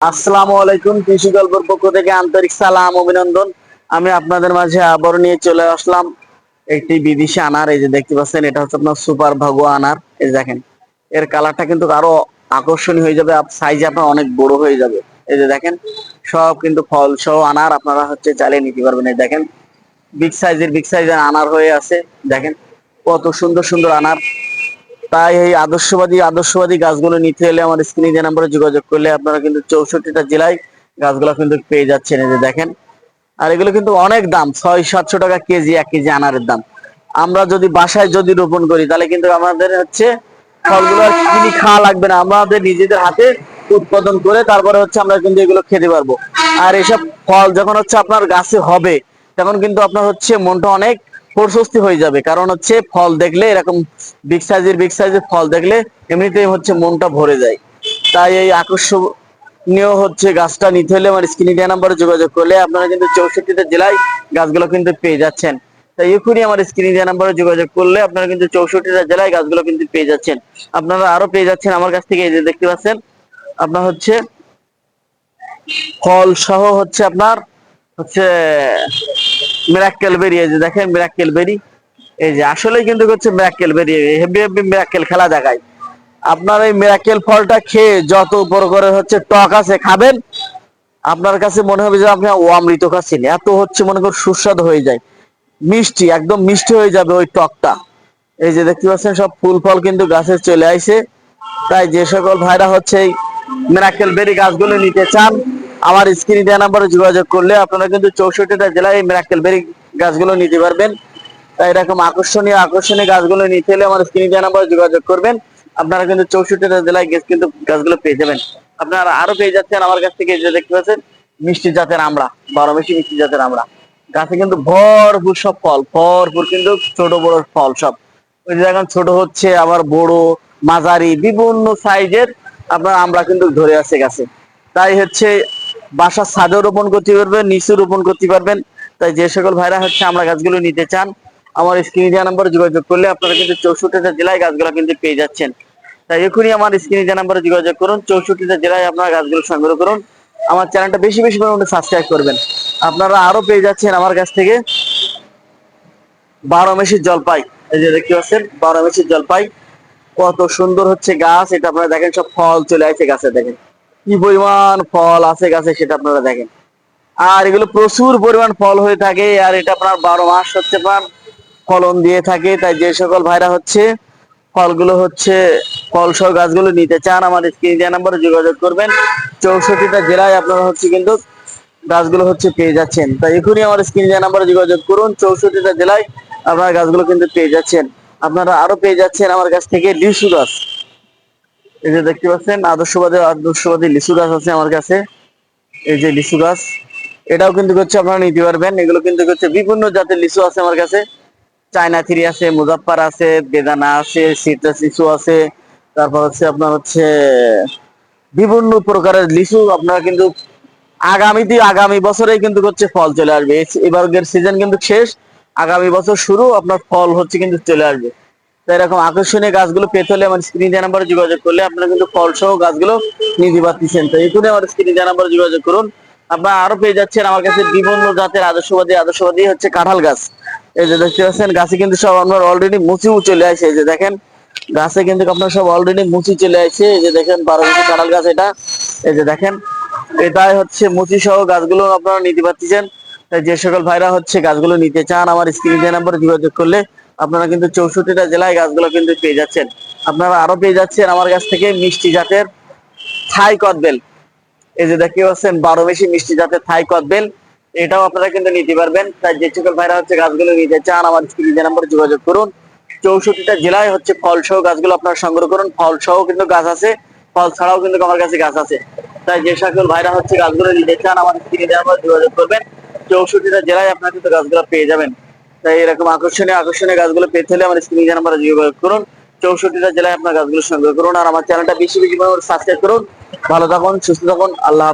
আসসালামু আলাইকুম, কৃষি গল্পের পক্ষ থেকে আন্তরিক সালাম, অভিনন্দন। আমি আপনাদের মাঝে আবার নিয়ে চলে আসলাম একটি বিদেশি আনার। এই যে দেখতে পাচ্ছেন, এটা হচ্ছে আপনার সুপার ভাগো আনার। এই দেখেন, এর কালারটা কিন্তু আরও আকর্ষণীয় হয়ে যাবে সাইজ আপনার অনেক বড় হয়ে যাবে। এই যে দেখেন, সব কিন্তু ফল সহ আনার, আপনারা হচ্ছে চালিয়ে নিতে পারবেন। এই দেখেন বিগ সাইজের বিগ সাইজের আনার হয়ে আছে। দেখেন, কত সুন্দর সুন্দর আনার। তাই এই আদর্শবাদী আদর্শবাদী গাছগুলো নিতে হলে আমার স্ক্রিনে যে নাম্বারে যোগাযোগ করলে আপনারা কিন্তু চৌষট্টিটা জেলায় গাছগুলো কিন্তু পেয়ে যাচ্ছেন এই যে দেখেন। আর এগুলো কিন্তু অনেক দাম, ছয়, সাতশো টাকা কেজি, এক কেজি আনারের দাম। আমরা যদি বাসায় যদি রোপণ করি, তাহলে কিন্তু আমাদের হচ্ছে ফলগুলো কিনে খাওয়া লাগবে না। আমাদের নিজেদের হাতে উৎপাদন করে তারপরে হচ্ছে আমরা কিন্তু এগুলো খেতে পারব। আর এসব ফল যখন হচ্ছে আপনার গাছে হবে, তখন কিন্তু আপনার হচ্ছে মনটা অনেক প্রশস্তি হয়ে যাবে। কারণ হচ্ছে ফল দেখলে এরকম বিগ সাইজের বিগ সাইজের ফল দেখলে এমনিতেই হচ্ছে মনটা ভরে যায়। তাই এই আকর্ষণীয় হচ্ছে গাছটা নিতে হলে আমার স্ক্রিনে দেওয়া নাম্বারে যোগাযোগ করলে আপনারা কিন্তু চৌষট্টিটা জেলায় গাছগুলো কিন্তু পেয়ে যাচ্ছেন। তাই এখনই আমার স্ক্রিনে দেওয়া নাম্বারে যোগাযোগ করলে আপনারা কিন্তু চৌষট্টিটা জেলায় গাছগুলো কিন্তু পেয়ে যাচ্ছেন। আপনারা আরও পেয়ে যাচ্ছেন আমার কাছ থেকে, এই যে দেখতে পাচ্ছেন, আপনার হচ্ছে ফল সহ হচ্ছে আপনার হচ্ছে মিরাক্কেল বেরি এই যে দেখেন মিরাক্কেল বেরি এই যে আসলেই কিন্তু হচ্ছে miracle very heavy heavy miracle খেলা দেখায়। আপনার এই মিরাক্কেল ফলটা খেয়ে যত উপর করে হচ্ছে টক আছে খাবেন, আপনার কাছে মনে হবে যে আপনি ও অমৃত খাচ্ছেন। এত হচ্ছে মনে করুন সুস্বাদু হয়ে যায়। মিষ্টি, একদম মিষ্টি হয়ে যাবে ওই টকটা। এই যে দেখতে পাচ্ছেন সব ফুল ফল কিন্তু গাছে চলে আইছে। তাই যে সকল ভাইরা হচ্ছে এই মিরাক্কেল বেরি গাছগুলো নিতে চান আমার স্ক্রিনে দেওয়া নাম্বারে যোগাযোগ করলে আপনারা কিন্তু চৌষট্টিটা জেলায় এই মিরাক্কেল বেরি গাছগুলো নিতে পারবেন। তাই এরকম আকর্ষণীয় আকর্ষণীয় গাছগুলো নিতে হলে আমার স্ক্রিনে দেওয়া নাম্বারে যোগাযোগ করবেন। আপনারা কিন্তু চৌষট্টিটা জেলায় গেছ কিন্তু গাছগুলো পেয়ে যাবেন। আপনারা আরও পেয়ে যাচ্ছেন আমার কাছ থেকে যে দেখতে পাচ্ছেন, মিষ্টি জাতের আমরা, বারো মিষ্টি মিষ্টি জাতের আমরা। গাছে কিন্তু ভরপুর সব ফল, ভরপুর কিন্তু ছোট বড় ফল সব। ওই যে এখন ছোট হচ্ছে আবার বড়, মাঝারি, বিভিন্ন সাইজের আপনার আমরা কিন্তু ধরে আছে গাছে। তাই হচ্ছে বাসার ছাদে রোপণ করতে পারবেন, নিচে রোপণ করতে পারবেন। তাই যে সকল ভাইরা হচ্ছে আমরা গাছগুলো নিতে চান, আমার স্ক্রিনে দেওয়া নাম্বারে যোগাযোগ করলে আপনারা কিন্তু চৌষট্টিটা জেলায় গাছগুলো কিন্তু পেয়ে যাচ্ছেন। তাই এখনই আমার স্ক্রিনে দেওয়া নাম্বারে যোগাযোগ করুন, চৌষট্টিটা জেলায় আপনারা গাছগুলো সংগ্রহ করুন। আমার চ্যানেলটা বেশি বেশি পরিমাণে সাবস্ক্রাইব করবেন। আপনারা আরও পেয়ে যাচ্ছেন আমার কাছ থেকে বারো মেশির জলপাই। এই যে দেখতে পাচ্ছেন, বারো মেশির জলপাই। কত সুন্দর হচ্ছে গাছ, এটা আপনারা দেখেন, সব ফল চলে আসছে গাছে দেখেন। কি পরিমাণ ফল আছে গাছে সেটা আপনারা দেখেন। আর এগুলো প্রচুর পরিমাণ ফল হয়ে থাকে, আর এটা আপনার বারো মাস হচ্ছে আপনার ফলন দিয়ে থাকে। তাই যে সকল ভাইরা হচ্ছে, ফলগুলো হচ্ছে ফল সহ গাছগুলো নিতে চান আমার স্ক্রিন দেওয়া নাম্বারে যোগাযোগ করবেন। চৌষট্টিটা জেলায় আপনারা হচ্ছে কিন্তু গাছগুলো হচ্ছে পেয়ে যাচ্ছেন। তাই এখনই আমার স্ক্রিন দেওয়া নাম্বারে যোগাযোগ করুন, চৌষট্টিটা জেলায় আপনারা গাছগুলো কিন্তু পেয়ে যাচ্ছেন। আপনারা আরও পেয়ে যাচ্ছেন আমার কাছ থেকে লিচু গাছ। এই যে দেখতে পাচ্ছেন, আদর্শবাদী আদর্শবাদী লিচু গাছ আছে আমার কাছে। এই যে লিচু গাছ, এটাও কিন্তু হচ্ছে আপনারা নিতে পারবেন। এগুলো কিন্তু হচ্ছে বিভিন্ন জাতের লিচু আছে আমার কাছে। চায়না থ্রি আছে, মুজাফফর আছে, বেদানা আছে, সিট্রাস লিচু আছে। তারপর হচ্ছে আপনার হচ্ছে বিভিন্ন প্রকারের লিচু আপনারা কিন্তু আগামীতে আগামী বছরেই কিন্তু হচ্ছে ফল চলে আসবে। এবারের সিজন কিন্তু শেষ। আগামী বছর শুরু আপনার ফল হচ্ছে কিন্তু চলে আসবে। এরকম আকর্ষণীয় গাছগুলো পেতে হলে আমার স্ক্রিন দেওয়া নাম্বারে যোগাযোগ করলে আপনারা কিন্তু ফল সহ গাছগুলো নিতে পারতেছেন। তো এখনই আমার স্ক্রিন দেওয়া নাম্বারে যোগাযোগ করুন। আপনারা আরও পেয়ে যাচ্ছেন আমার কাছে বিভিন্ন জাতের আদর্শবাদী আদর্শবাদী হচ্ছে কাঁঠাল গাছ। এই যে দেখতে পাচ্ছেন, গাছে কিন্তু সব আপনার অলরেডি মুচিও চলে আসে। এই যে দেখেন, গাছে কিন্তু আপনার সব অলরেডি মুচি চলে আসছে এই যে দেখেন, বারো বছর কাঁঠাল গাছ এটা। এই যে দেখেন, এটাই হচ্ছে মুচি সহ গাছগুলো আপনারা নিতে পারতেছেন। যে সকল ভাইরা হচ্ছে গাছগুলো নিতে চান, আমার স্ক্রিন যে নাম্বারে যোগাযোগ করলে আপনারা কিন্তু চৌষট্টিটা জেলায় গাছগুলো কিন্তু পেয়ে যাচ্ছেন। আপনারা আরও পেয়ে যাচ্ছেন আমার কাছ থেকে মিষ্টি জাতের থাই কদবেল এই যে দেখতে পাচ্ছেন, বারো বেশি মিষ্টি জাতের থাই কদবেল এটাও আপনারা কিন্তু নিতে পারবেন। তাই যে সকল ভাইরা হচ্ছে গাছগুলো নিতে চান, আমার স্ক্রিন নাম্বারে যোগাযোগ করুন। চৌষট্টিটা জেলায় হচ্ছে ফল সহ গাছগুলো আপনারা সংগ্রহ করুন। ফল সহ কিন্তু গাছ আছে, ফল ছাড়াও কিন্তু আমার কাছে গাছ আছে। তাই যে সকল ভাইরা হচ্ছে গাছগুলো নিতে চান, আমার স্ক্রিনে নাম্বারে যোগাযোগ করবেন। চৌষট্টিটা জেলায় আপনারা কিন্তু গাছগুলো পেয়ে যাবেন। তাই এরকম আকর্ষণীয় আকর্ষণীয় গাছগুলো পেতে হলে আমার স্ক্রিনে নাম্বারে যোগাযোগ করুন, চৌষট্টিটা জেলায় আপনার গাছগুলো সংগ্রহ করুন, আর আমার চ্যানেলটা বেশি বেশি সাবস্ক্রাইব করুন ভালো থাকুন, সুস্থ থাকুন, আল্লাহ।